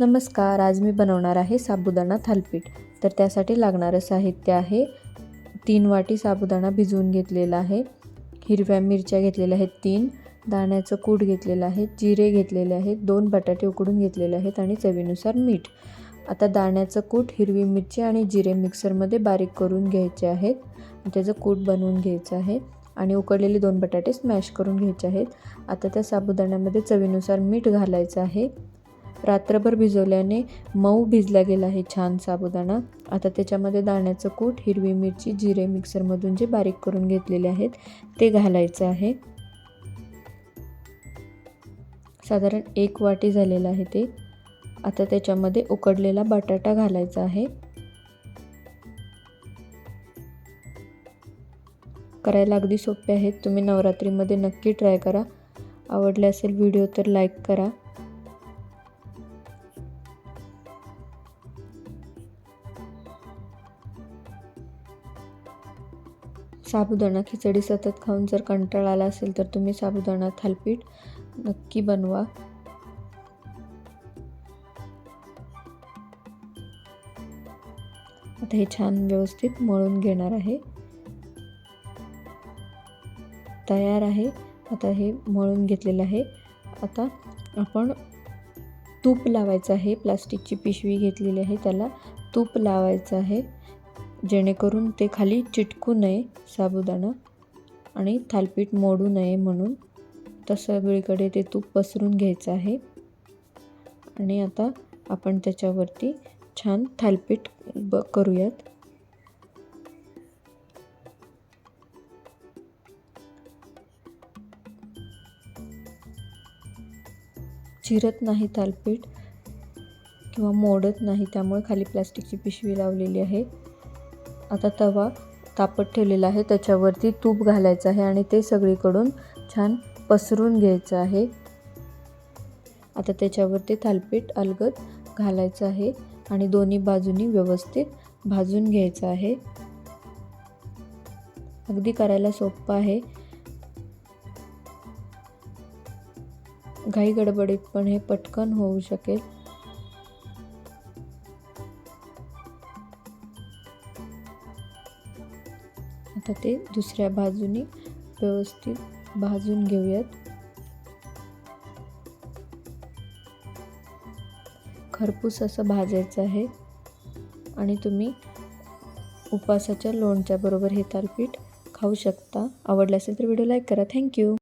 नमस्कार आज मी बनवणार आहे साबुदाणा थालपीठ. तर त्यासाठी लागणारं साहित्य आहे तीन वाटी साबुदाणा भिजवून घेतलेला आहे हिरव्या मिरच्या घेतलेल्या आहेत तीन दाण्याचं कूट घेतलेलं आहे जिरे घेतलेले आहेत दोन बटाटे उकडून घेतलेले आहेत आणि चवीनुसार मीठ. आता दाण्याचं कूट हिरवी मिरची आणि जिरे मिक्सरमध्ये बारीक करून घ्यायचे आहेत. त्याचं कूट बनवून घ्यायचं आहे आणि उकडलेले दोन बटाटे स्मॅश करून घ्यायचे आहेत. आता त्या साबुदाण्यामध्ये चवीनुसार मीठ घालायचं आहे. रात्रभर भिजवल्याने मऊ भिजला गेला आहे छान साबुदाणा. आता त्याच्यामध्ये दाण्याचं कूट हिरवी मिरची जिरे मिक्सरमधून जे बारीक करून घेतलेले आहेत ते घालायचं आहे. साधारण एक वाटी झालेलं आहे ते. आता त्याच्यामध्ये उकडलेला बटाटा घालायचा आहे. करायला अगदी सोपे आहेत. तुम्ही नवरात्रीमध्ये नक्की ट्राय करा. आवडले असेल व्हिडिओ तर लाईक करा. साबुदाणा खिचडी सतत खाऊन जर कंटाळा आला असेल तर तुम्ही साबुदाणा थालपीठ नक्की बनवा. आता हे छान व्यवस्थित मळून घेणार आहे. तयार आहे. आता हे मळून घेतलेलं आहे. आता आपण तूप लावायचं आहे. प्लास्टिकची पिशवी घेतलेली आहे. त्याला तूप लावायचं आहे. जेणेकरून ते खाली चिटकू नये साबुदाणा आणि थालपीठ मोडू नये म्हणून. तर सगळीकडे ते तूप पसरून घ्यायचं आहे. आणि आता आपण त्याच्यावरती छान थालपीठ ब करूयात. चिरत नाही थालपीठ किंवा मोडत नाही त्यामुळे खाली प्लास्टिकची पिशवी लावलेली आहे. आता तवा तापत ठेवलेला आहे. त्याच्यावरती तूप घालायचं आहे आणि ते सगळीकडून छान पसरून घ्यायचं आहे. आता त्याच्यावरती थालपीठ अलगद घालायचं आहे आणि दोन्ही बाजूनी व्यवस्थित भाजून घ्यायचं आहे. अगदी करायला सोपं आहे. घाई गडबडीत पण हे पटकन होऊ शकेल. आता ते दुसऱ्या बाजूने व्यवस्थित भाजून घेऊयात. खरपूस असं भाजायचं आहे. आणि तुम्ही उपासाच्या लोणच्याबरोबर हे थालपीठ खाऊ शकता. आवडलं असेल तर व्हिडिओ लाईक करा. थँक्यू.